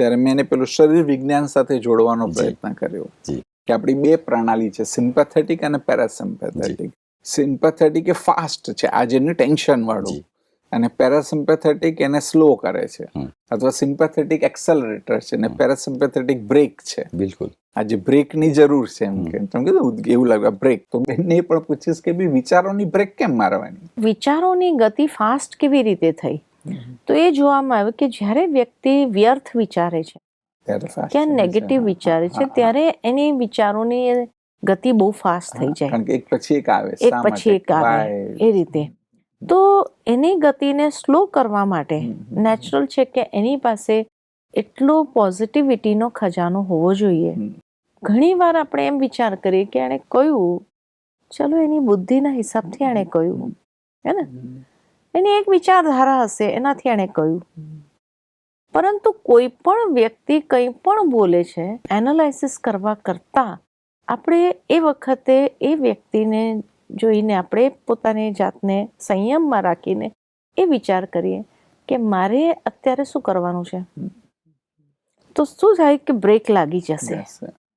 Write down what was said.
ત્યારે મેં એને પેલું શરીર વિજ્ઞાન સાથે જોડવાનો પ્રયત્ન કર્યો. કે આપણી બે પ્રણાલી છે સિમ્પેથેટિક અને પેરાસિમ્પેથેટિક સિમ્પેથેટિક એ ફાસ્ટ છે આજે જેનું ટેન્શન વાળું. અને પેરાસિમ્પેથેટિક એને સ્લો કરે છે. અથવા સિમ્પેથેટિક એક્સેલરેટર છે અને પેરાસિમ્પેથેટિક બ્રેક છે. બિલકુલ. આજે બ્રેકની જરૂર છે એમ કે. તમે કીધું એવું લાગે બ્રેક તો બેનને એ પણ પૂછીશ કે બી વિચારોની બ્રેક કેમ મારવાની? વિચારોની ગતિ ફાસ્ટ કેવી રીતે થઈ? તો એ જોવામાં આવ્યું કે જ્યારે વ્યક્તિ વ્યર્થ વિચારે છે ક્યાં નેગેટિવ વિચારે છે ત્યારે એની વિચારોની ગતિ બહુ ફાસ્ટ થઈ જાય. કારણ કે એક પછી એક આવે એક પછી એક આવે. એ રીતે. તો એની ગતિને સ્લો કરવા માટે નેચરલ છે કે એની પાસે એટલો પોઝિટિવિટીનો ખજાનો હોવો જોઈએ. ઘણી વાર આપણે એમ વિચાર કરીએ કે એણે કહ્યું ચલો એની બુદ્ધિના હિસાબથી એણે કહ્યું. હે ને? એની એક વિચારધારા હશે, એનાથી એણે કહ્યું. પરંતુ કોઈ પણ વ્યક્તિ કંઈ પણ બોલે છે, એનાલાઇસિસ કરવા કરતાં આપણે એ વખતે એ વ્યક્તિને જોઈને, આપણે પોતાની જાતને સંયમમાં રાખીને એ વિચાર કરીએ કે મારે અત્યારે શું કરવાનું છે? તો શું થાય કે બ્રેક લાગી જશે.